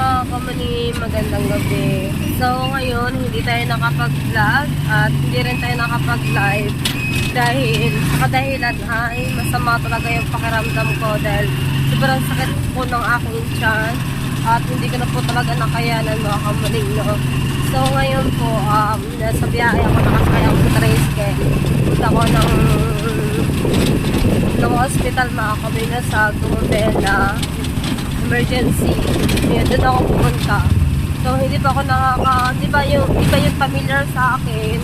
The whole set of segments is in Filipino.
mga kamani, magandang gabi. So ngayon, hindi tayo nakapag-vlog at hindi rin tayo nakapag-live dahil sa kadahilan ay masama talaga yung pakiramdam ko dahil sobrang sakit po ng aking tiyan at hindi ko na po talaga nakayanan mga kamaning no. So ngayon po, um, nasa biyahe ako nakasakay ako sa tricycle. Punta ko ng ng hospital mga kami na sa Gumabela emergency. Yun, doon ako pumunta. So, hindi pa ako nakaka... Di ba yung, iba yung familiar sa akin,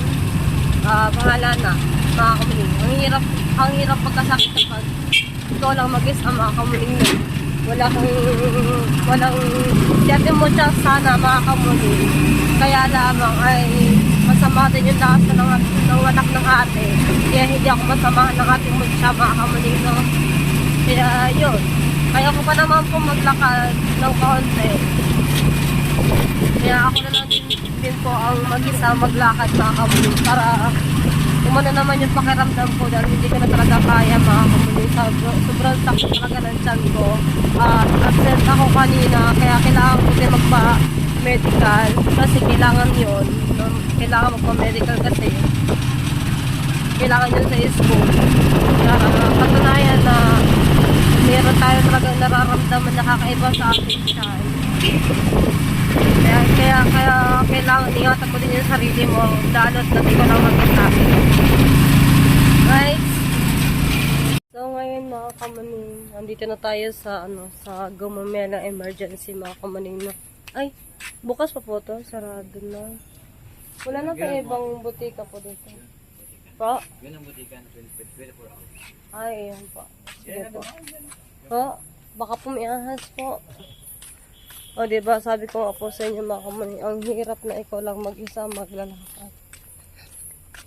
ah bahala na, mga kamuling. Ang hirap, ang hirap pagkasakit kapag ikaw lang mag-isa, mga kamuling na. Wala kang, walang, siyempre mo siya sana, mga kamuling. Kaya lamang ay masama din yung lakas ng, ng anak ng ate. Kaya hindi ako masama ng ating mo siya, mga kamuling. No? Kaya yun. Kaya ko pa naman po maglakad ng kaunti. Kaya ako na lang din, din po ang mag-isa maglakad mga kabulong para umano naman yung pakiramdam ko dahil hindi ko na talaga kaya mga kabulong. Sobrang, sobrang sakit talaga ng tiyan ko. At absent ako kanina kaya kailangan ko din magpa-medical kasi kailangan yun. Kailangan magpa-medical kasi kailangan yun sa school. Para katunayan na meron tayo talagang nararamdaman na kakaiba sa ating tiyan. Kaya, kaya, kaya kailangan ingatan ko din yung sarili mo, lalo't na di ko lang mag-isa. Right? So ngayon mga kamaning, andito na tayo sa ano sa Gumamela Emergency mga kamaning na. Ay, bukas pa po to, sarado na. Wala na pa ibang butika po dito. Po? Yun ang butika na 24 hours. Ay, ayan po. Sige po. Po, baka po may ahas po. O, diba, sabi ko po sa inyo mga kamani, ang hirap na ikaw lang mag-isa maglalakad.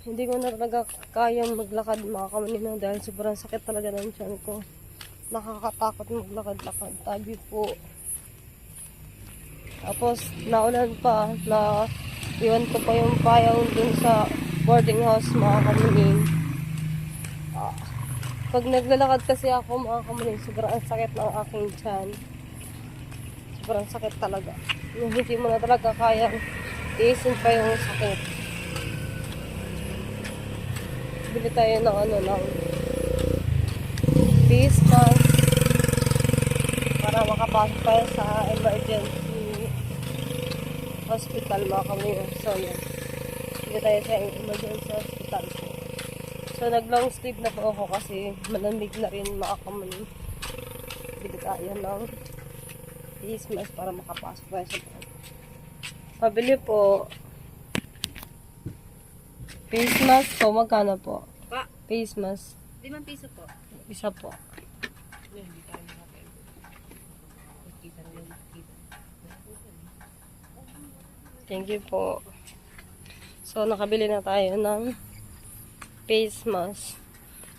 Hindi ko na talaga kayang maglakad mga kamani no, dahil sobrang sakit talaga ng tiyan ko. Nakakatakot maglakad-lakad. Tabi po. Tapos, naulan pa na iwan ko pa yung payong dun sa boarding house mga kamani. Ah, pag naglalakad kasi ako mga kamani, sobrang ang sakit ng aking tiyan sobrang sakit talaga. Yung hindi mo na talaga kaya tiisin pa yung sakit. Bili tayo ng ano ng face mask para makapasok tayo sa emergency hospital mga kami. So, yan. Bili tayo sa emergency hospital. So, nag-long sleeve na po ako kasi malamig na rin mga kami. Bili tayo ng face mask para makapasok tayo sa loob. Pabili po. Face mask po, magkano po? Pa, Face mask. 5 piso po. Isa po. Thank you po. So, nakabili na tayo ng face mask.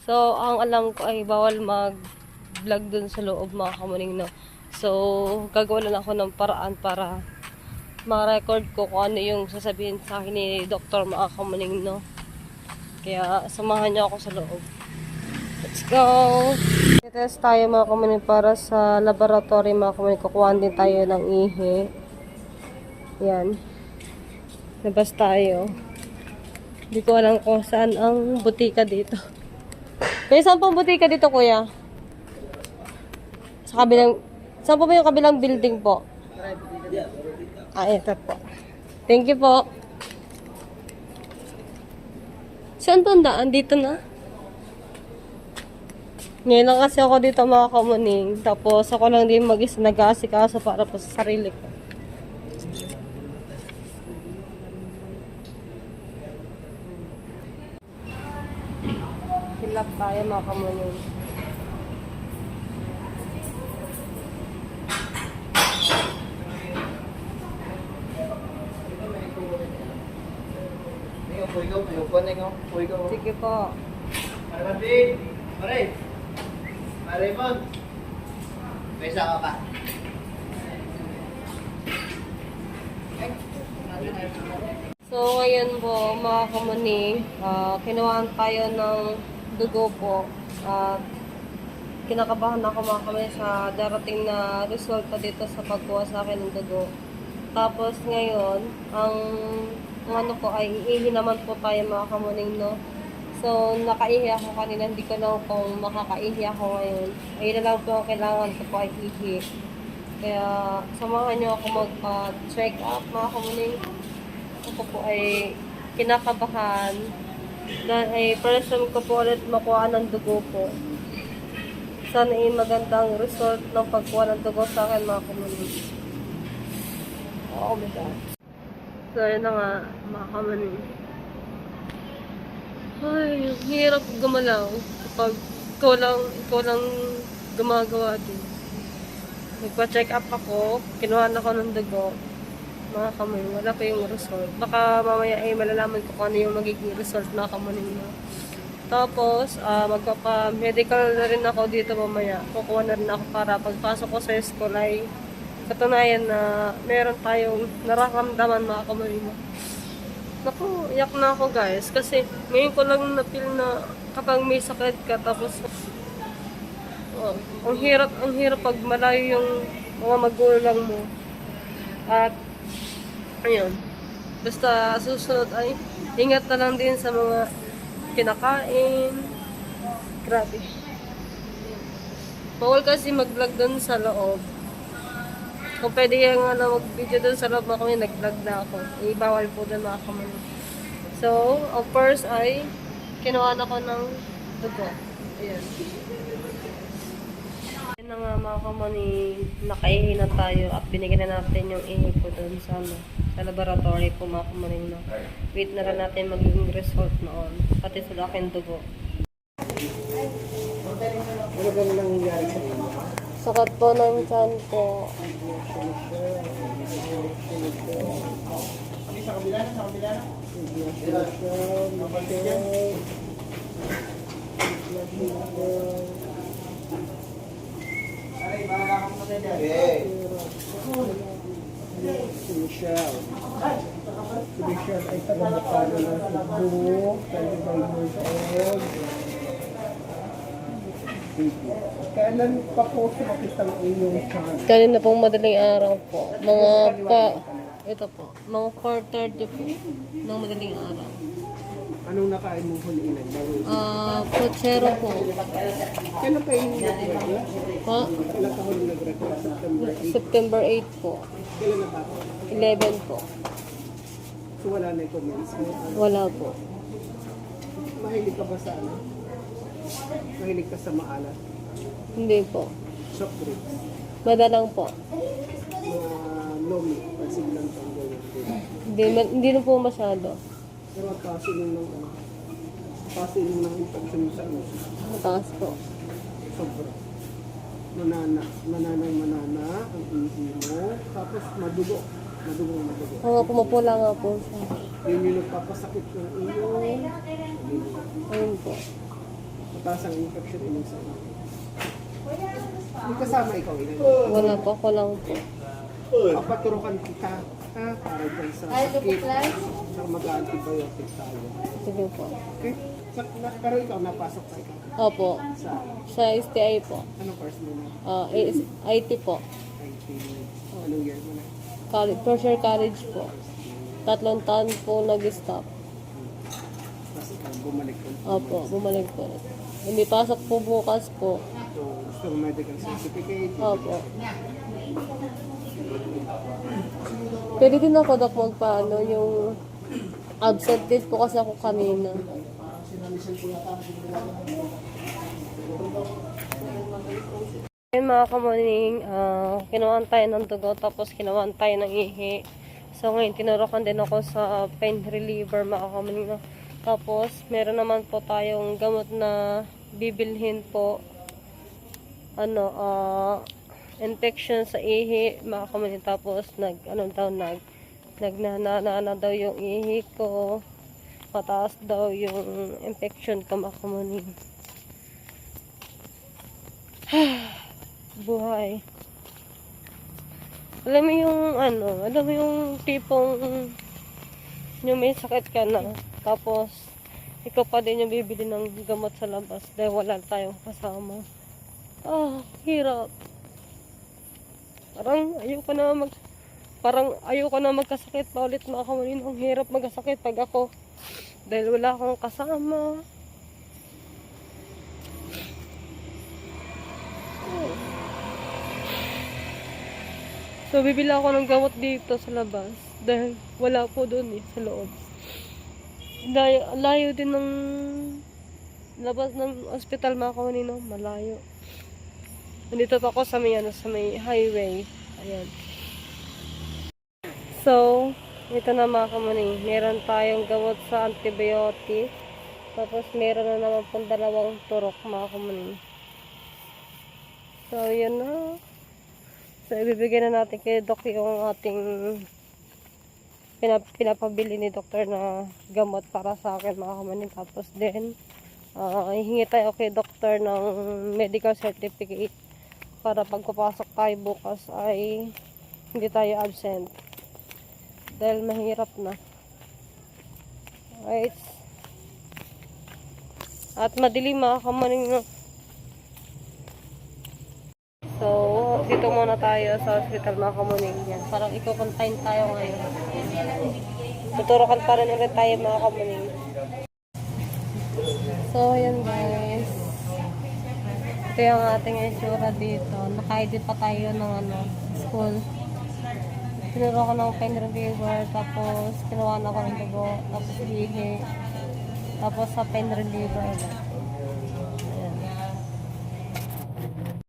So, ang alam ko ay bawal mag-vlog dun sa loob mga kamuning no. So, gagawa lang ako ng paraan para ma-record ko kung ano yung sasabihin sa akin ni Dr. mga kamuning no. Kaya, samahan niyo ako sa loob. Let's go! Test tayo mga kamuning para sa laboratory mga kamuning. Kukuhaan din tayo ng ihi. Yan. Labas tayo. Hindi ko alam kung saan ang butika dito. Kaya saan pong butika dito, kuya? Sa kabilang... Saan po ba yung kabilang building po? Ah, ito po. Thank you po. Saan po ang daan? Dito na? Ngayon lang kasi ako dito mga kamuning. Tapos ako lang din mag-isa nag-aasikaso para po sa sarili ko. Hilap tayo mga kamuning. Puy ko. Sige po. Marvin! Pare! Pare Mon! May isa ka pa. So, ngayon po, mga kamuni, ah, kinuhaan tayo ng dugo po. At kinakabahan ako mga kamay sa darating na resulta dito sa pagkuha sa akin ng dugo. Tapos ngayon, ang, ang ano ko ay iihi naman po tayo mga kamuning no. So, nakaihi ako kanina, hindi ko lang kung makakaihi ako ngayon. Ayun lang po ang kailangan ko po ay ihi. Kaya, samahan niyo ako magpa-check up mga kamuning. Ako po ay kinakabahan. Dahil ay first time ko po ulit makuha ng dugo po. Sana ay magandang result ng pagkuha ng dugo sa akin mga kamuning. Oh my God. So, yun na nga, mga kamuning. Ay, hirap gumalaw kapag ikaw lang, ikaw lang gumagawa din. Nagpa-check up ako, kinuha na ako ng dugo. Mga kamay, wala pa yung result. Baka mamaya ay malalaman ko kung ano yung magiging result na kamunin mo. Tapos, ah magpapa-medical na rin ako dito mamaya. Kukuha na rin ako para pagpasok ko sa school ay katunayan na meron tayong nararamdaman mga kamunin mo. Naku, iyak na ako guys. Kasi ngayon ko lang na-feel na kapag may sakit ka tapos oh, ang hirap, ang hirap pag malayo yung mga magulang mo. At ayun. Basta susunod ay ingat na lang din sa mga kinakain. Grabe. Bawal kasi mag-vlog doon sa loob. Kung pwede yung ano, mag-video doon sa loob kami, nag-vlog na ako. Eh, bawal po doon mga kami. So, of course ay kinuha na ko ng dugo. Ayan. Na nga mga kamani, nakaihi na tayo at binigyan na natin yung ihi ko doon sa, ano, sa laboratory po mga kamani na. Wait na rin natin magiging result noon. Pati sa aking dugo. Ano ba nang nangyari sa inyo? Sakat po ng chan ko. Sa kabila na, sa kabila na. Ay, bahala ka muna dyan. Okay. Si Michelle ay taga-Bukalo ng Cebu, 25 years old. Kailan pa po sumakit ang iyong child? Kanina pong madaling araw po. Mga pa... Ito po. Mga 4.30 po. Ng madaling araw. Anong nakain mong huliinan? Bago- Ah, pochero po. Kailan pa yung nag-record? Ha? Kailan ka huli nag-record? September 8. September 8 po. Kailan na ba? 11 po. So wala na yung comments mo. Wala po. Mahilig ka ba sa ano? Mahilig ka sa maalat? Hindi po. Soft drinks? Madalang po. Mga lomi? Pagsigilan pang gawin. Hindi, hindi na po masyado. Pero ang pasiling ng ano? Pasiling ng infection sa ano? Mataas po. Sobra. Manana. Mananang manana ang ihi mo. Tapos madugo. Madugo madugo. Mga pumapula nga po. Yun yung nagpapasakit ng iyong Ayun po. mataas ang infection inyong sa iyo. May kasama ikaw ilan. Wala po. Ako lang po. Papaturukan kita ha, para dyan sa sakit. Sa mag-antibiotics tayo. Sige po. Okay? Sa, na, pero ikaw napasok ka ikaw. Opo. Sa Sa STI po. anong course mo na? Ah, is- IT po. IT. Anong year mo na? College, first year college po. Tatlong taon po nag-stop. Tapos ikaw bumalik ka. Opo, bumalik po. Hindi pasok po bukas po. So, gusto mo medical certificate. Opo. Pwede din ako dak magpaano yung absent din po kasi ako kanina. Ayun mga kamuning, uh, kinuhaan tayo ng dugo tapos kinuhaan tayo ng ihi. So ngayon tinurukan din ako sa pain reliever mga kamuning. Tapos meron naman po tayong gamot na bibilhin po ano, ah, infection sa ihi, mga kamunin. Tapos, nag, ano daw, nag, nagnanana daw yung ihi ko. Mataas daw yung infection ko, mga kamunin. Buhay. Alam mo yung, ano, alam mo yung tipong, yung may sakit ka na. Tapos, ikaw pa din yung bibili ng gamot sa labas dahil wala tayong kasama. Ah, hirap. Parang ayoko na mag parang ayoko na magkasakit pa ulit mga kamunin. Ang hirap magkasakit pag ako dahil wala akong kasama. So, bibila ako ng gamot dito sa labas dahil wala po doon eh, sa loob. Layo, layo din ng labas ng ospital mga kamanino, malayo. Nandito ako sa may, ano, sa may highway. Ayan. So, ito na mga kamanino. Meron tayong gamot sa antibiotic. Tapos meron na naman pong dalawang turok mga kamanino. So, yun na. So, ibibigay na natin kay Doc yung ating pinap pinapabili ni Doktor na gamot para sa akin mga kamanin. Tapos din, ah hihingi tayo kay Doktor ng medical certificate para pagpapasok tayo bukas ay hindi tayo absent. Dahil mahirap na. Right. At madilim mga kamanin no. So, dito muna tayo sa hospital mga kamuning. Yan, parang ikukontain tayo ngayon. Tuturukan pa rin ulit tayo mga kamuning. So, yan guys. Ito yung ating itsura dito. Naka-ID pa tayo ng ano, school. Tinuro ko ng pen reliever, tapos kinuha na ko ng dugo, tapos ihi, tapos sa pen reliever.